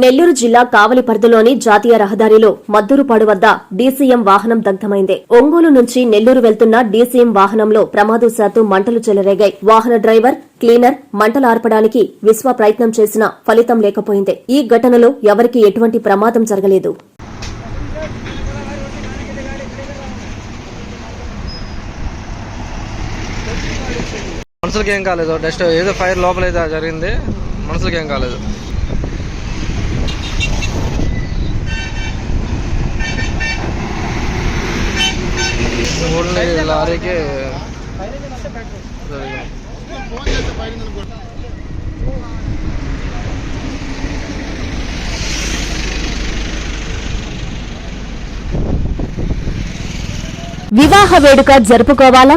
నెల్లూరు జిల్లా కావలి పరిధిలోని జాతీయ రహదారిలో మద్దూరుపాడు వద్ద డీసీఎం వాహనం దగ్ధమైంది. ఒంగోలు నుంచి నెల్లూరు వెళ్తున్న డీసీఎం వాహనంలో ప్రమాదవశాత్తు మంటలు చెలరేగాయి. వాహన డ్రైవర్ క్లీనర్ మంటలు ఆర్పడానికి విశ్వ ప్రయత్నం చేసినా ఫలితం లేకపోయింది. ఈ ఘటనలో ఎవరికీ ఎటువంటి ప్రమాదం జరగలేదు. మనుషులకి ఏం కాలేదు. డస్ట్ ఏదో ఫైర్ లోపల జరిగింది. మనుషులకి ఏం కాలేదు. ఓన్లీ లారీకి జరిగింది వివాహ వేడుక జరుపుకోవాలా?